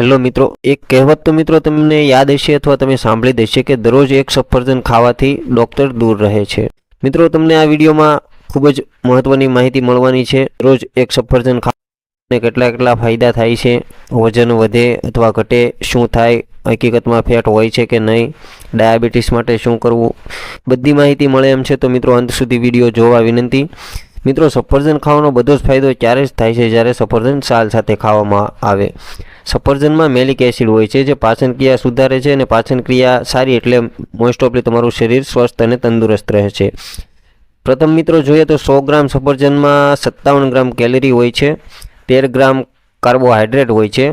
Hello મિત્રો, એક કહેવત તો મિત્રો તમને યાદ હશે અથવા તમે સાંભળી દેશે કે દરરોજ એક સફરજન ખાવાથી ડૉક્ટર દૂર રહે છે. મિત્રો, તમને આ વિડીયોમાં ખૂબ જ મહત્ત્વની માહિતી મળવાની છે. રોજ એક સફરજન ખાવાને કેટલા કેટલા ફાયદા થાય છે, વજન વધે અથવા ઘટે, શું થાય, હકીકતમાં ફેટ હોય છે કે નહીં, ડાયાબિટીસ માટે શું કરવું, બધી માહિતી મળે એમ છે તો મિત્રો, અંત સુધી વીડિયો જોવા વિનંતી. મિત્રો, સફરજન ખાવાનો બધો જ ફાયદો ત્યારે જ થાય છે જ્યારે સફરજન સાલ સાથે ખાવામાં આવે. સફરજનમાં મેલિક એસિડ હોય છે જે પાચન ક્રિયા સુધારે છે અને પાચન ક્રિયા સારી એટલે મોસ્ટ ઓફલી તમારું શરીર સ્વસ્થ અને તંદુરસ્ત રહે છે. પ્રથમ મિત્રો, જોઈએ તો સો ગ્રામ સફરજનમાં સત્તાવન ગ્રામ કેલરી હોય છે, તેર ગ્રામ કાર્બોહાઈડ્રેટ હોય છે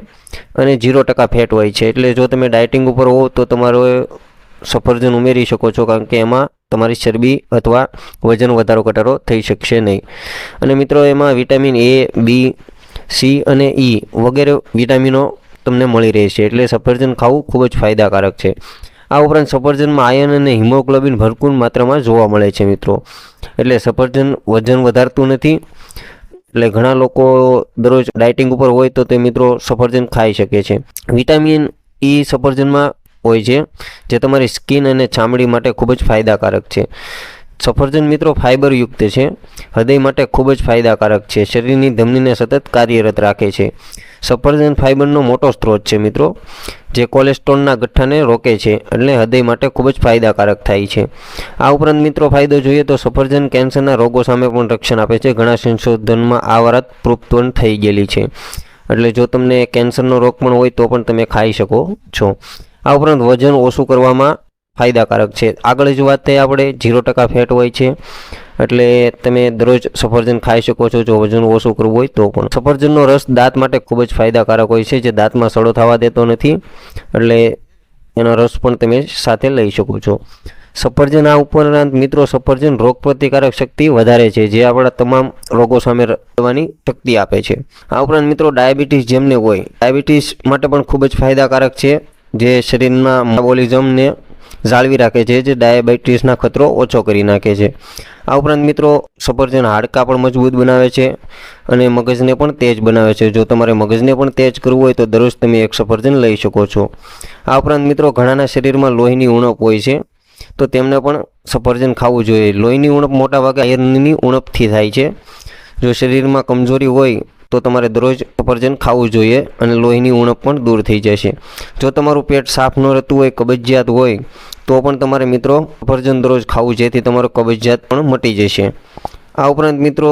અને ઝીરો ટકા ફેટ હોય છે. એટલે જો તમે ડાયટિંગ ઉપર હો તો તમારો સફરજન ઉમેરી શકો છો કારણ કે એમાં તમારી ચરબી અથવા વજન વધારો ઘટાડો થઈ શકશે નહીં. અને મિત્રો, એમાં વિટામિન એ બી સી અને ઈ વગેરે વિટામિનો તમને મળી રહેશે. એટલે સફરજન ખાવું ખૂબ જ ફાયદાકારક છે. આ ઉપરાંત સફરજનમાં આયન અને હિમોગ્લોબિન ભરપૂર માત્રામાં જોવા મળે છે મિત્રો. એટલે સફરજન વજન વધારતું નથી. એટલે ઘણા લોકો દરરોજ ડાયટિંગ ઉપર હોય તો તે મિત્રો સફરજન ખાઈ શકે છે. વિટામિન ઈ સફરજનમાં હોય છે, જે તમારી સ્કિન અને ચામડી માટે ખૂબ જ ફાયદાકારક છે. સફરજન મિત્રો ફાઇબરયુક્ત છે, હૃદય માટે ખૂબ જ ફાયદાકારક છે, શરીરની ધમનીને સતત કાર્યરત રાખે છે. સફરજન ફાઇબરનો મોટો સ્ત્રોત છે મિત્રો, જે કોલેસ્ટ્રોલના ગઠ્ઠાને રોકે છે એટલે હૃદય માટે ખૂબ જ ફાયદાકારક થાય છે. આ ઉપરાંત મિત્રો ફાયદો જોઈએ તો સફરજન કેન્સરના રોગો સામે પણ રક્ષણ આપે છે. ઘણા સંશોધનમાં આ વાત પ્રૂફ થઈ ગયેલી છે. એટલે જો તમને કેન્સરનો રોગ પણ હોય તો પણ તમે ખાઈ શકો છો. આ ઉપરાંત વજન ઓછું કરવામાં ફાયદાકારક છે. આગળ જો વાત થઈ, આપણે જીરો ટકા ફેટ હોય છે, એટલે તમે દરરોજ સફરજન ખાઈ શકો છો. જો વજન ઓછું કરવું હોય તો પણ. સફરજનનો રસ દાંત માટે ખૂબ જ ફાયદાકારક હોય છે, જે દાંતમાં સડો થવા દેતો નથી, એટલે એનો રસ પણ તમે સાથે લઈ શકો છો. સફરજન આ ઉપરાંત મિત્રો, સફરજન રોગ પ્રતિકારક શક્તિ વધારે છે, જે આપણા તમામ રોગો સામે રહેવાની શક્તિ આપે છે. આ ઉપરાંત મિત્રો, ડાયાબિટીસ જેમને હોય, ડાયાબિટીસ માટે પણ ખૂબ જ ફાયદાકારક છે. જે શરીરમાં મેટાબોલિઝમને જાળવી રાખે છે, જે ડાયાબિટીસના ખતરો ઓછો કરી નાખે છે. આ ઉપરાંત મિત્રો, સફરજન હાડકાં પણ મજબૂત બનાવે છે અને મગજને પણ તેજ બનાવે છે. જો તમારે મગજને પણ તેજ કરવું હોય તો દરરોજ તમે એક સફરજન લઈ શકો છો. આ ઉપરાંત મિત્રો, ઘણાના શરીરમાં લોહીની ઉણપ હોય છે, તો તેમને પણ સફરજન ખાવું જોઈએ. લોહીની ઉણપ મોટાભાગે આયર્નની ઉણપથી થાય છે. જો શરીરમાં કમજોરી હોય તો તમારે દરરોજ સફરજન ખાવું જોઈએ અને લોહીની ઉણપ પણ દૂર થઈ જશે. જો તમારું પેટ સાફ ન રહેતું હોય, કબજિયાત હોય, તો પણ તમારે મિત્રો સફરજન દરરોજ ખાવું જેથી તમારો કબજિયાત પણ મટી જશે. આ ઉપરાંત મિત્રો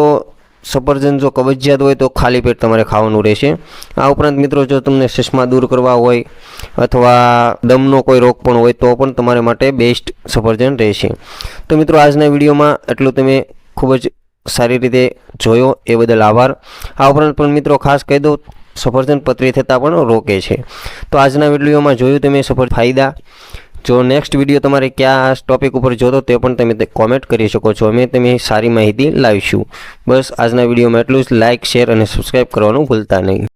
સફરજન જો કબજિયાત હોય તો ખાલી પેટ તમારે ખાવાનું રહેશે. આ ઉપરાંત મિત્રો, જો તમને ચશ્મા દૂર કરવા હોય અથવા દમનો કોઈ રોગ પણ હોય, તો પણ તમારે માટે બેસ્ટ સફરજન રહેશે. તો મિત્રો, આજના વિડીયોમાં એટલું તમે ખૂબ જ સારી રીતે જોયો, એ બદલ આભાર. આ ઉપરાંત પણ મિત્રો ખાસ કહી દઉં, સફરજન પતરી થતાં પણ રોકે છે. તો આજના વિડીયોમાં જોયું તમે સફર ફાયદા. જો નેક્સ્ટ વીડિયો તમારે કયા ટોપિક ઉપર જોતો તે પણ તમે કોમેન્ટ કરી શકો છો. અમે તમે સારી માહિતી લાવીશું. બસ આજના વિડીયોમાં એટલું જ. લાઇક શેર અને સબસ્ક્રાઈબ કરવાનું ભૂલતા નહીં.